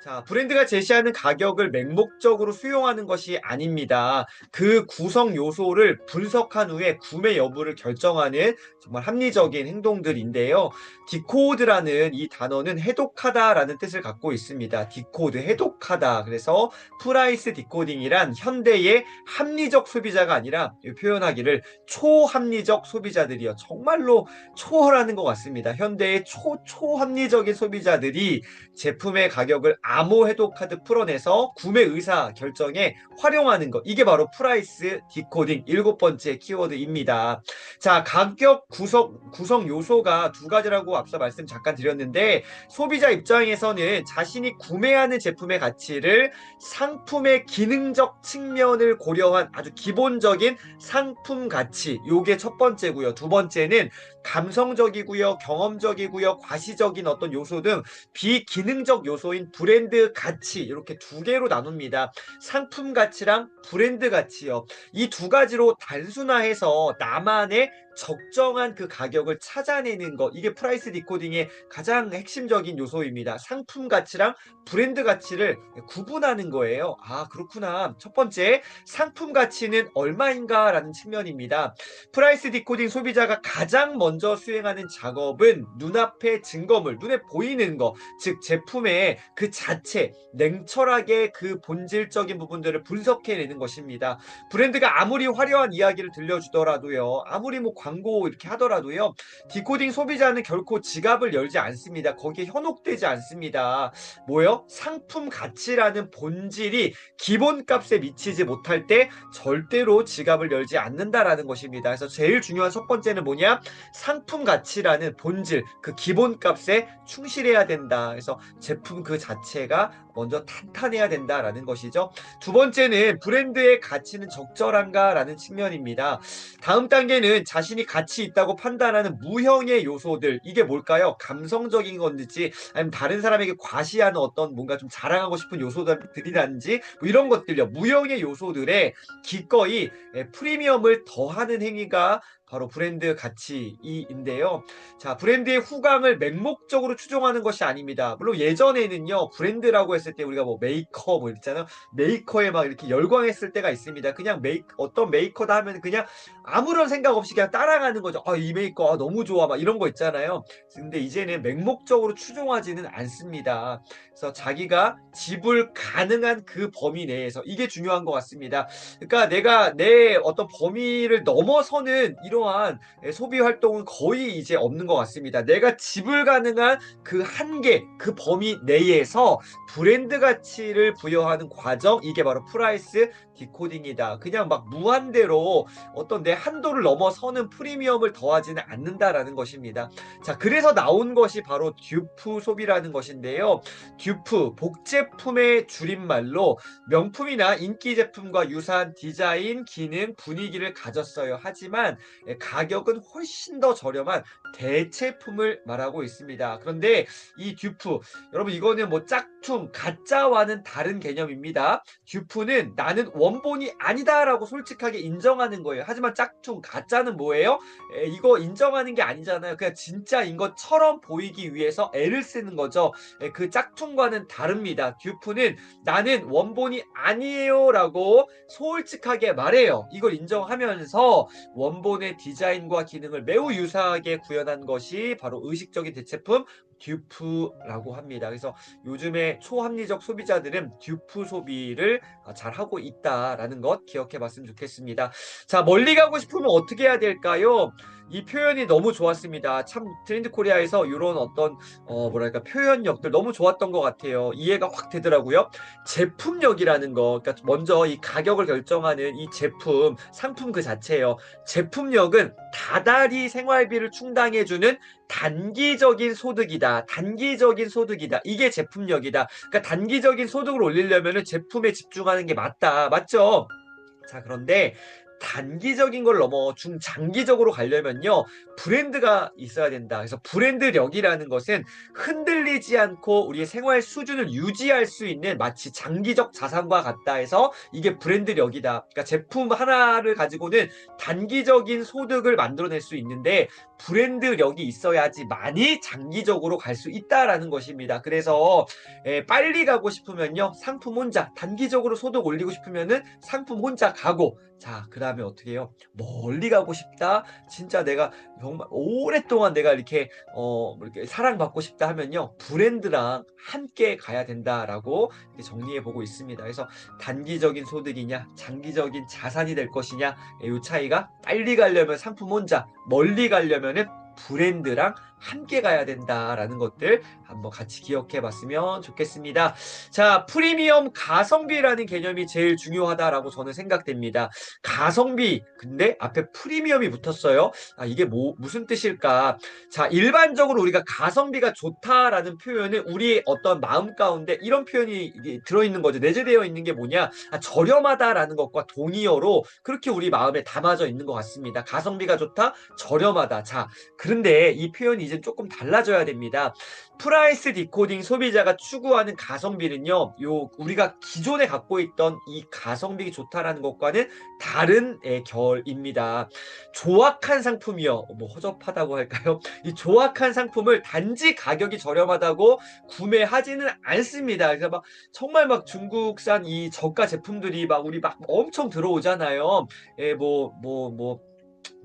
자, 브랜드가 제시하는 가격을 맹목적으로 수용하는 것이 아닙니다. 그 구성 요소를 분석한 후에 구매 여부를 결정하는 정말 합리적인 행동들인데요. 디코드라는 이 단어는 해독하다라는 뜻을 갖고 있습니다. 디코드, 해독하다. 그래서 프라이스 디코딩이란 현대의 합리적 소비자가 아니라 표현하기를 초합리적 소비자들이요. 정말로 초월하는 것 같습니다. 현대의 초, 초합리적인 소비자들이 제품의 가격을 암호 해독하듯 풀어내서 구매 의사 결정에 활용하는 것. 이게 바로 프라이스 디코딩 일곱 번째 키워드입니다. 자, 가격 구성, 구성 요소가 두 가지라고 앞서 말씀 잠깐 드렸는데 소비자 입장에서는 자신이 구매하는 제품의 가치를 상품의 기능적 측면을 고려한 아주 기본적인 상품 가치. 요게 첫 번째고요. 두 번째는 감성적이고요, 경험적이고요, 과시적인 어떤 요소 등 비기능적 요소인 브랜드 가치 이렇게 두 개로 나눕니다. 상품 가치랑 브랜드 가치요. 이 두 가지로 단순화해서 나만의 적정한 그 가격을 찾아내는 것 이게 프라이스 디코딩의 가장 핵심적인 요소입니다. 상품 가치랑 브랜드 가치를 구분하는 거예요. 아 그렇구나. 첫 번째 상품 가치는 얼마인가 라는 측면입니다. 프라이스 디코딩 소비자가 가장 먼저 수행하는 작업은 눈앞의 증거물, 눈에 보이는 거, 즉 제품의 그 자체, 냉철하게 그 본질적인 부분들을 분석해내는 것입니다. 브랜드가 아무리 화려한 이야기를 들려주더라도요, 아무리 뭐 광고 이렇게 하더라도요, 디코딩 소비자는 결코 지갑을 열지 않습니다. 거기에 현혹되지 않습니다. 뭐요? 상품 가치라는 본질이 기본값에 미치지 못할 때 절대로 지갑을 열지 않는다라는 것입니다. 그래서 제일 중요한 첫 번째는 뭐냐? 상품 가치라는 본질, 그 기본값에 충실해야 된다. 그래서 제품 그 자체가 먼저 탄탄해야 된다라는 것이죠. 두 번째는 브랜드의 가치는 적절한가라는 측면입니다. 다음 단계는 자신 이 가치 있다고 판단하는 무형의 요소들 이게 뭘까요? 감성적인 건지 아니면 다른 사람에게 과시하는 어떤 뭔가 좀 자랑하고 싶은 요소들이라든지 뭐 이런 것들요. 무형의 요소들에 기꺼이 예, 프리미엄을 더하는 행위가 바로 브랜드 가치인데요. 자, 브랜드의 후광을 맹목적으로 추종하는 것이 아닙니다. 물론 예전에는요, 브랜드라고 했을 때 우리가 뭐 메이커 뭐 있잖아요. 메이커에 막 이렇게 열광했을 때가 있습니다. 그냥 메이 어떤 메이커다 하면 그냥 아무런 생각 없이 그냥 따라가는 거죠. 아, 이 메이커 아, 너무 좋아 막 이런 거 있잖아요. 근데 이제는 맹목적으로 추종하지는 않습니다. 그래서 자기가 지불 가능한 그 범위 내에서 이게 중요한 것 같습니다. 그러니까 내가 내 어떤 범위를 넘어서는 이 러한 소비 활동은 거의 이제 없는 것 같습니다. 내가 지불 가능한 그 한계, 그 범위 내에서 브랜드 가치를 부여하는 과정, 이게 바로 프라이스 디코딩이다. 그냥 막 무한대로 어떤 내 한도를 넘어서는 프리미엄을 더하지는 않는다라는 것입니다. 자, 그래서 나온 것이 바로 듀프 소비라는 것인데요. 듀프, 복제품의 줄임말로 명품이나 인기 제품과 유사한 디자인, 기능, 분위기를 가졌어요. 하지만 가격은 훨씬 더 저렴한 대체품을 말하고 있습니다. 그런데 이 듀프, 여러분 이거는 뭐 짝퉁, 가짜와는 다른 개념입니다. 듀프는 나는 원본이 아니다라고 솔직하게 인정하는 거예요. 하지만 짝퉁, 가짜는 뭐예요? 에, 이거 인정하는 게 아니잖아요. 그냥 진짜인 것처럼 보이기 위해서 애를 쓰는 거죠. 에, 그 짝퉁과는 다릅니다. 듀프는 나는 원본이 아니에요라고 솔직하게 말해요. 이걸 인정하면서 원본의 디자인과 기능을 매우 유사하게 구현한 것이 바로 의식적인 대체품 듀프라고 합니다. 그래서 요즘에 초합리적 소비자들은 듀프 소비를 잘 하고 있다라는 것 기억해 봤으면 좋겠습니다. 자, 멀리 가고 싶으면 어떻게 해야 될까요? 이 표현이 너무 좋았습니다. 참 트렌드 코리아에서 이런 어떤 어 뭐랄까 표현력들 너무 좋았던 것 같아요. 이해가 확 되더라고요. 제품력이라는 거, 그러니까 먼저 이 가격을 결정하는 이 제품 상품 그 자체예요. 제품력은 다달이 생활비를 충당해주는 단기적인 소득이다. 단기적인 소득이다. 이게 제품력이다. 그러니까 단기적인 소득을 올리려면 제품에 집중하는 게 맞다. 맞죠? 자, 그런데 단기적인 걸 넘어 중장기적으로 가려면요. 브랜드가 있어야 된다. 그래서 브랜드력이라는 것은 흔들리지 않고 우리의 생활 수준을 유지할 수 있는 마치 장기적 자산과 같다 해서 이게 브랜드력이다. 그러니까 제품 하나를 가지고는 단기적인 소득을 만들어낼 수 있는데 브랜드력이 있어야지만이 장기적으로 갈 수 있다라는 것입니다. 그래서 에, 빨리 가고 싶으면요 상품 혼자 단기적으로 소득 올리고 싶으면은 상품 혼자 가고 자그 다음 에 어떻게 해요? 멀리 가고 싶다? 진짜 내가 정말 오랫동안 내가 이렇게 어 이렇게 사랑받고 싶다 하면요. 브랜드랑 함께 가야 된다라고 정리해 보고 있습니다. 그래서 단기적인 소득이냐 장기적인 자산이 될 것이냐 이 차이가 빨리 가려면 상품 혼자 멀리 가려면은 브랜드랑 함께 가야 된다라는 것들 한번 같이 기억해 봤으면 좋겠습니다. 자, 프리미엄 가성비라는 개념이 제일 중요하다라고 저는 생각됩니다. 가성비, 근데 앞에 프리미엄이 붙었어요. 아, 이게 뭐, 무슨 뜻일까? 자, 일반적으로 우리가 가성비가 좋다라는 표현은 우리의 어떤 마음 가운데 이런 표현이 들어있는 거죠. 내재되어 있는 게 뭐냐? 아, 저렴하다라는 것과 동의어로 그렇게 우리 마음에 담아져 있는 것 같습니다. 가성비가 좋다, 저렴하다. 자, 그 런데 이 표현이 이제 조금 달라져야 됩니다. 프라이스 디코딩 소비자가 추구하는 가성비는요, 요 우리가 기존에 갖고 있던 이 가성비 좋다라는 것과는 다른 의 결입니다. 조악한 상품이요, 뭐 허접하다고 할까요? 이 조악한 상품을 단지 가격이 저렴하다고 구매하지는 않습니다. 그래서 막 정말 막 중국산 이 저가 제품들이 막 우리 막 엄청 들어오잖아요. 예, 뭐, 뭐, 뭐,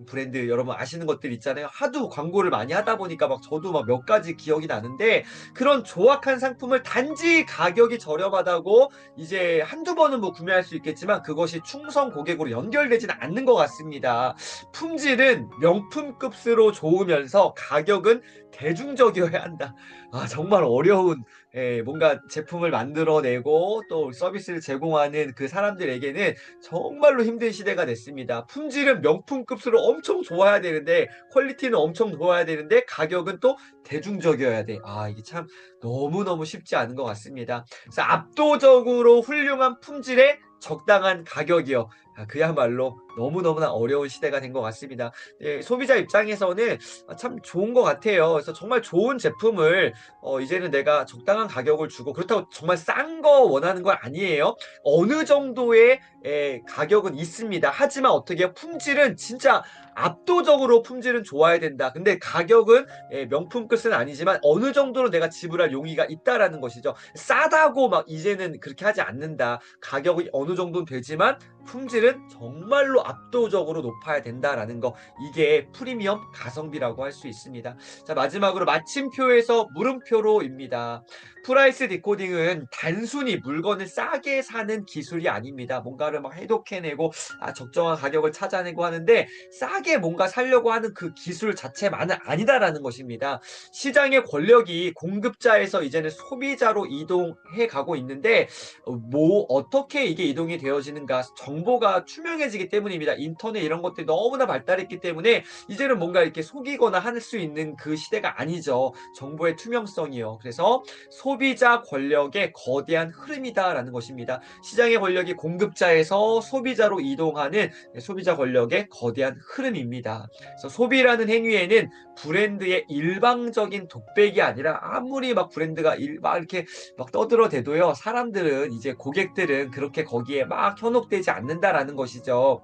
브랜드 여러분 아시는 것들 있잖아요. 하도 광고를 많이 하다 보니까 막 저도 막 몇 가지 기억이 나는데 그런 조악한 상품을 단지 가격이 저렴하다고 이제 한두 번은 뭐 구매할 수 있겠지만 그것이 충성 고객으로 연결되지는 않는 것 같습니다. 품질은 명품급수로 좋으면서 가격은 대중적이어야 한다. 아, 정말 어려운 예, 뭔가 제품을 만들어내고 또 서비스를 제공하는 그 사람들에게는 정말로 힘든 시대가 됐습니다. 품질은 명품급수로 엄청 좋아야 되는데 퀄리티는 엄청 좋아야 되는데 가격은 또 대중적이어야 돼. 아, 이게 참 너무너무 쉽지 않은 것 같습니다. 그래서 압도적으로 훌륭한 품질에 적당한 가격이요. 아, 그야말로 너무너무나 어려운 시대가 된 것 같습니다. 예, 소비자 입장에서는 아, 참 좋은 것 같아요. 그래서 정말 좋은 제품을 어, 이제는 내가 적당한 가격을 주고 그렇다고 정말 싼 거 원하는 건 아니에요. 어느 정도의 예, 가격은 있습니다. 하지만 어떻게? 품질은 진짜 압도적으로 품질은 좋아야 된다. 근데 가격은 예, 명품급은 아니지만 어느 정도로 내가 지불할 용의가 있다라는 것이죠. 싸다고 막 이제는 그렇게 하지 않는다. 가격이 어느 정도는 되지만 품질은 정말로 압도적으로 높아야 된다라는 거 이게 프리미엄 가성비라고 할 수 있습니다. 자 마지막으로 마침표에서 물음표로입니다. 프라이스 디코딩은 단순히 물건을 싸게 사는 기술이 아닙니다. 뭔가를 막 해독해내고 아, 적정한 가격을 찾아내고 하는데 싸게 뭔가 살려고 하는 그 기술 자체만은 아니다라는 것입니다. 시장의 권력이 공급자에서 이제는 소비자로 이동해 가고 있는데 어, 뭐 어떻게 이게 이동이 되어지는가 정 보가 투명해지기 때문입니다. 인터넷 이런 것들이 너무나 발달했기 때문에 이제는 뭔가 이렇게 속이거나 할 수 있는 그 시대가 아니죠. 정보의 투명성이요. 그래서 소비자 권력의 거대한 흐름이다라는 것입니다. 시장의 권력이 공급자에서 소비자로 이동하는 소비자 권력의 거대한 흐름입니다. 그래서 소비라는 행위에는 브랜드의 일방적인 독백이 아니라 아무리 막 브랜드가 일, 막 이렇게 막 떠들어대도요. 사람들은 이제 고객들은 그렇게 거기에 막 현혹되지 않는 다라는 것이죠.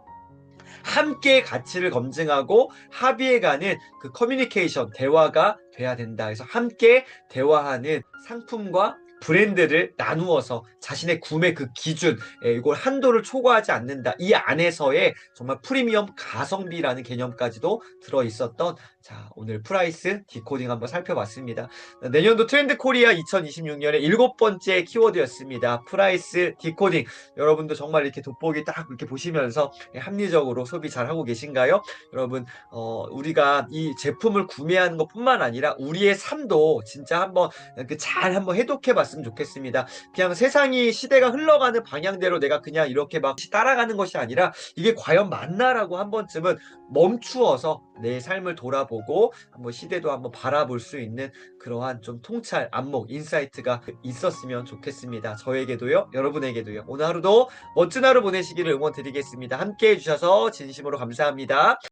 함께 가치를 검증하고 합의해가는 그 커뮤니케이션, 대화가 돼야 된다. 그래서 함께 대화하는 상품과 브랜드를 나누어서 자신의 구매 그 기준, 예, 이걸 한도를 초과하지 않는다. 이 안에서의 정말 프리미엄 가성비라는 개념까지도 들어 있었던 자, 오늘 프라이스 디코딩 한번 살펴봤습니다. 내년도 트렌드 코리아 2026년의 일곱 번째 키워드였습니다. 프라이스 디코딩. 여러분도 정말 이렇게 돋보기 딱 이렇게 보시면서 합리적으로 소비 잘 하고 계신가요? 여러분, 어, 우리가 이 제품을 구매하는 것 뿐만 아니라 우리의 삶도 진짜 한번 잘 한번 해독해 봤습니다. 않았으면 좋겠습니다. 그냥 세상이 시대가 흘러가는 방향대로 내가 그냥 이렇게 막 따라가는 것이 아니라 이게 과연 맞나라고 한 번쯤은 멈추어서 내 삶을 돌아보고 한번 시대도 한번 바라볼 수 있는 그러한 좀 통찰, 안목, 인사이트가 있었으면 좋겠습니다. 저에게도요, 여러분에게도요. 오늘 하루도 멋진 하루 보내시기를 응원드리겠습니다. 함께 해주셔서 진심으로 감사합니다.